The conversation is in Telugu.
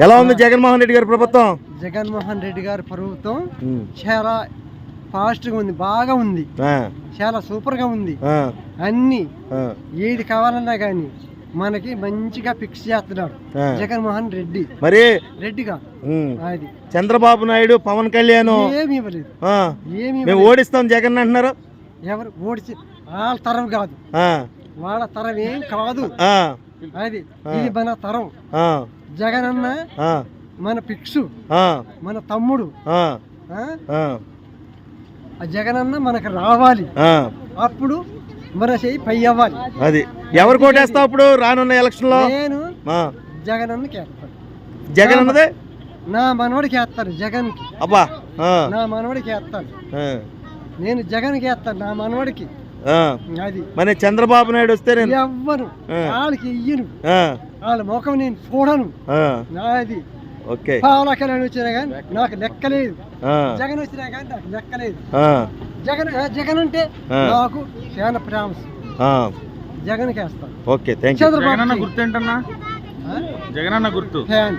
ఎలా ఉంది జగన్మోహన్ రెడ్డి గారి ప్రభుత్వం? జగన్మోహన్ రెడ్డి గారి ప్రభుత్వం చాలా ఫాస్ట్గా ఉంది బాగా ఉంది. చాలా సూపర్గా ఉంది. ఆ, అన్ని ఏది కావాలన్నా కానీ మనకి మంచిగా ఫిక్స్ చేస్తున్నాడు. జగన్మోహన్ రెడ్డి. మరి? రెడ్డిగా అది. చంద్రబాబు నాయుడు పవన్ కళ్యాణ్. ఏమి ఇవ్వలేదు. ఏమి మేము ఓడిస్తాం జగన్ అంటున్నారు. ఎవరు ఓడిచి వాళ్ళ తరం కాదు. వాళ్ళ తరం ఏం కాదు. అది. ఇది మన తరం. జగన్ ఆ, మన పిక్సు మన తమ్ముడు. ఆ, జగన్ అన్న మనకు రావాలి. అప్పుడు మన చెయ్యి పై అవ్వాలి. అది. ఎవరు కోటేస్తావు అప్పుడు? రానున్న ఎలక్షన్లో నేను జగన్ వేస్తాను. జగన్ అన్నదే నా మనవడికి వేస్తాను జగన్కి. అబ్బా. నా మనవడికి వేస్తాను. నేను జగన్కి వేస్తాను నా మనవడికి. అది. మరి చంద్రబాబు నాయుడు వస్తే నేను ఎవ్వను ఆ. వాళ్ళకి ఇయ్యను. వాళ్ళ ముఖం నేను చూడను. ఆ, నాది ఓకే. పాలకలని వచ్చినా కానీ నాకు లెక్కలేదు. ఆ, జగన్ వచ్చినా కానీ నాకు లెక్కలేదు. ఆ, జగన్ జగన్ అంటే. నాకు చాలా ప్రామిస్. ఆ, జగన్కి వేస్తాను ఓకే థ్యాంక్ యూ చంద్రబాబు జగనన్న గుర్తు ఏంటన్నా? జగనన్న గుర్తు. ఫ్యాన్.